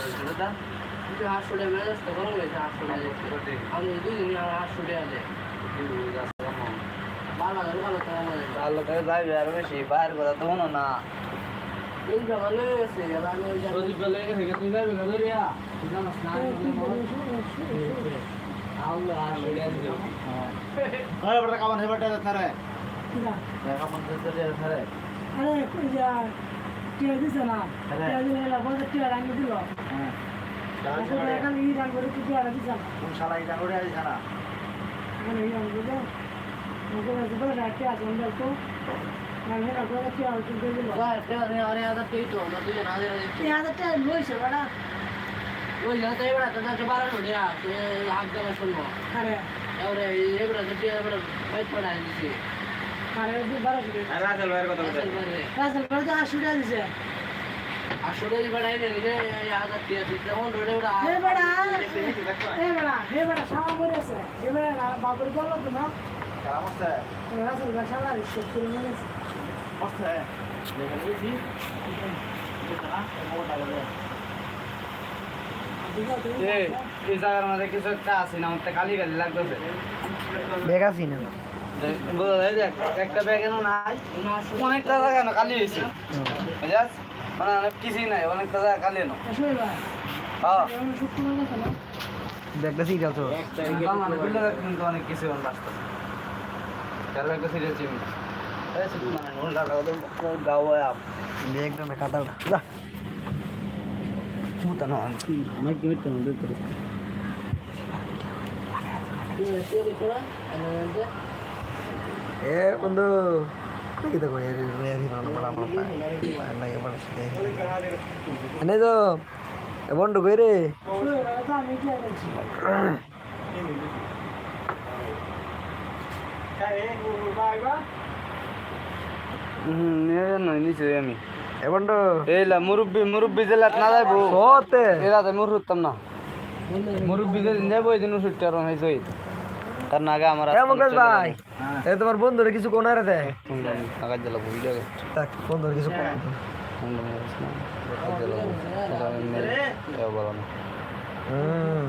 আটশো টাকা মেজাজটা গরম হয়েছে আটশো টাকা আমি দুদিন আর আটশো টাকা দেয় ভালো তো আমার আল্লাহ করে যাইবে আর বেশি বাইরের কথা তো মনে না। গেছে গেছে বেড়ে বড় কামান টিয়া দিছে না টিয়া দিলে না বলতে টিয়া রাঙ্গি দিল হ্যাঁ এখন ই রাঙ্গ করে কি টিয়া দিছে না বলে এই এই জায়গার মধ্যে কিছু একটা আছে না আমার তো খালি খালি লাগতেছে। আছি না একটা ব্যাগ এনো নাই অনেকটা জায়গা না খালি হয়েছে। মানে অনেক কিছুই নাই অনেকটা জায়গা খালি এনো। হ্যাঁ। ব্যাগটা সিরিয়াল তো। মানে কিন্তু অনেক কিছু ব্যাগটা বন্ধু কই রে শুয়ে গেলে তো আমি কি বলছি হুম নই নিছি আমি এ বন্ধু এইলা মুরব্বি মুরব্বি জেলাত না যাইবো সতে এরাতে মুর হতাম না মুরব্বি যাব ওই দিন ওষুধ হয়েছে তার নাগে আমার এ মুকেশ ভাই। এ তোমার বন্ধুরে কিছু কোন রে দে আগার জ্বালা ভিডিও তাক বন্ধুরে কিছু কোন হুম।